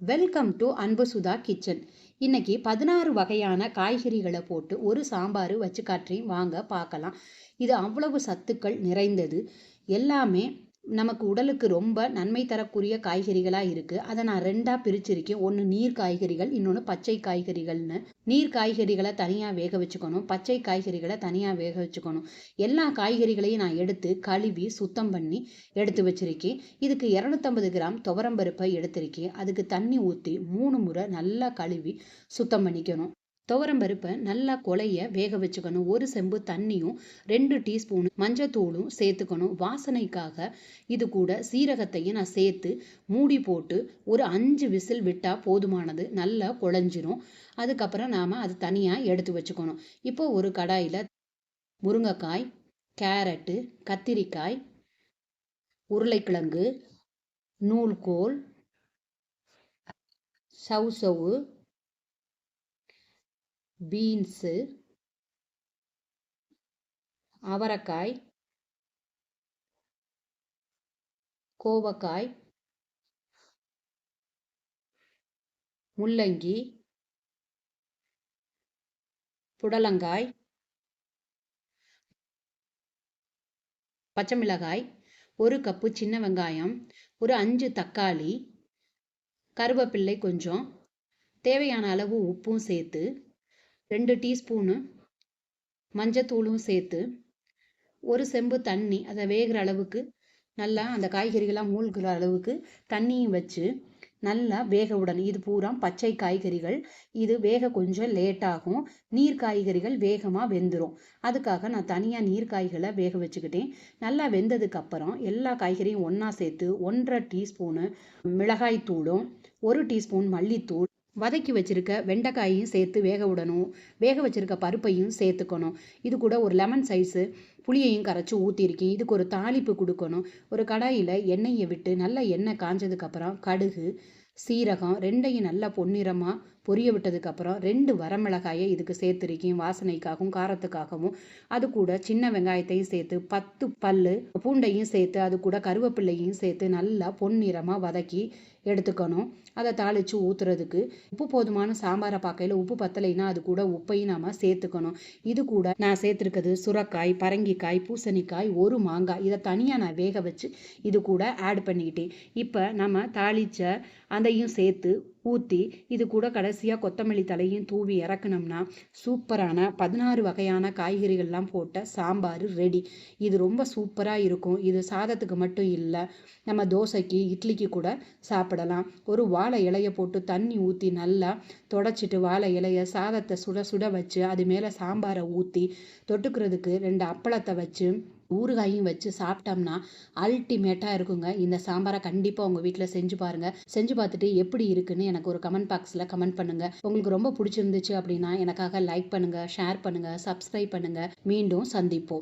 Welcome to அன்பு Sudha kitchen. இன்னைக்கு பதினாறு வகையான காய்கறிகளை போட்டு ஒரு சாம்பார் வச்சு காட்டுறேன் வாங்க பார்க்கலாம். இது அவ்வளவு சத்துக்கள் நிறைந்தது. எல்லாமே நமக்கு உடலுக்கு ரொம்ப நன்மை தரக்கூடிய காய்கறிகளாக இருக்குது அதை நான் ரெண்டாக பிரிச்சிருக்கேன். ஒன்று நீர் காய்கறிகள் இன்னொன்று பச்சை காய்கறிகள்னு. நீர் காய்கறிகளை தனியாக வேக வச்சுக்கணும். பச்சை காய்கறிகளை தனியாக வேக வச்சுக்கணும். எல்லா காய்கறிகளையும் நான் எடுத்து கழுவி சுத்தம் பண்ணி எடுத்து வச்சிருக்கேன். இதுக்கு இரநூத்தம்பது கிராம் துவரம்பருப்பை எடுத்திருக்கேன். அதுக்கு தண்ணி ஊற்றி மூணு முறை நல்லா கழுவி சுத்தம் பண்ணிக்கணும். துவரம் பருப்பை நல்லா கொலைய வேக வச்சுக்கணும். ஒரு செம்பு தண்ணியும் ரெண்டு டீஸ்பூன் மஞ்சத்தூளும் சேர்த்துக்கணும். வாசனைக்காக இது கூட சீரகத்தையும் நான் சேர்த்து மூடி போட்டு ஒரு அஞ்சு விசில் விட்டால் போதுமானது. நல்லா குழஞ்சிரும். அதுக்கப்புறம் நாம் அது தனியாக எடுத்து வச்சுக்கணும். இப்போ ஒரு கடாயில் முருங்கைக்காய் கேரட்டு கத்திரிக்காய் உருளைக்கிழங்கு நூல்கோல் சவுசவு பீன்ஸு அவரைக்காய் கோவக்காய் முள்ளங்கி புடலங்காய் பச்சை மிளகாய் ஒரு கப்பு சின்ன வெங்காயம் ஒரு அஞ்சு தக்காளி கருவேப்பிள்ளை கொஞ்சம் தேவையான அளவு உப்பும் சேர்த்து ரெண்டு டீஸ்பூனு மஞ்சத்தூளும் சேர்த்து ஒரு செம்பு தண்ணி அதை வேகிற அளவுக்கு நல்லா அந்த காய்கறிகள்லாம் மூழ்கிற அளவுக்கு தண்ணியும் வச்சு நல்லா வேக விடணும் இது பூரா பச்சை காய்கறிகள். இது வேக கொஞ்சம் லேட் ஆகும். நீர் காய்கறிகள் வேகமாக வெந்துடும் அதுக்காக நான் தனியாக நீர் காய்களை வேக வச்சுக்கிட்டேன். நல்லா வெந்ததுக்கு அப்புறம் எல்லா காய்கறியும் ஒன்றா சேர்த்து ஒன்றரை டீஸ்பூனு மிளகாய் தூளும் ஒரு டீஸ்பூன் மல்லித்தூள் வதக்கி வச்சுருக்க வெண்டைக்காயையும் சேர்த்து வேக விடணும். வேக வச்சுருக்க பருப்பையும் சேர்த்துக்கணும். இது கூட ஒரு லெமன் சைஸு புளியையும் கரைச்சி ஊற்றிருக்கேன் இதுக்கு ஒரு தாளிப்பு கொடுக்கணும். ஒரு கடாயில் எண்ணெயை விட்டு நல்லா எண்ணெய் காஞ்சதுக்கப்புறம் கடுகு சீரகம் ரெண்டையும் நல்லா பொன்னிறமாக பொரிய விட்டதுக்கப்புறம் ரெண்டு வரமிளகாயை இதுக்கு சேர்த்துருக்கேன் வாசனைக்காகவும் காரத்துக்காகவும். அது கூட சின்ன வெங்காயத்தையும் சேர்த்து பத்து பல் பூண்டையும் சேர்த்து அது கூட கருவேப்பிள்ளையும் சேர்த்து நல்லா பொன்னிறமாக வதக்கி எடுத்துக்கணும். அதை தாளித்து ஊற்றுறதுக்கு உப்பு போதுமான சாம்பாரை பார்க்கையில் உப்பு பத்தலைன்னா அது கூட உப்பையும் நாம் சேர்த்துக்கணும். இது கூட நான் சேர்த்துருக்கிறது சுரக்காய் பரங்கிக்காய் பூசணிக்காய் ஒரு மாங்காய். இதை தனியாக நான் வேக வச்சு இது கூட ஆட் பண்ணிக்கிட்டேன். இப்போ நம்ம தாளித்த அதையும் சேர்த்து ஊற்றி இது கூட கடைசியாக கொத்தமல்லி தலையும் தூவி இறக்குனோம்னா சூப்பரான பதினாறு வகையான காய்கறிகள்லாம் போட்ட சாம்பார் ரெடி இது ரொம்ப சூப்பராக இருக்கும். இது சாதத்துக்கு மட்டும் இல்லை நம்ம தோசைக்கு இட்லிக்கு கூட சாப்பிடலாம். ஒரு வாழை இலையை போட்டு தண்ணி ஊற்றி நல்லா தொடச்சிட்டு வாழை இலையை சாதத்தை சுட சுட வச்சு அது மேலே சாம்பாரை ஊற்றி தொட்டுக்கிறதுக்கு ரெண்டு அப்பளத்தை வச்சு ஊறுகாயும் வச்சு சாப்பிட்டோம்னா அல்டிமேட்டாக இருக்குங்க. இந்த சாம்பாரை கண்டிப்பாக உங்கள் வீட்டில் செஞ்சு பாருங்கள் செஞ்சு பார்த்துட்டு எப்படி இருக்குன்னு எனக்கு ஒரு கமெண்ட் பாக்ஸில் கமெண்ட் பண்ணுங்கள் உங்களுக்கு ரொம்ப பிடிச்சிருந்துச்சு அப்படின்னா எனக்காக லைக் பண்ணுங்கள் ஷேர் பண்ணுங்கள் சப்ஸ்கிரைப் பண்ணுங்கள் மீண்டும் சந்திப்போம்.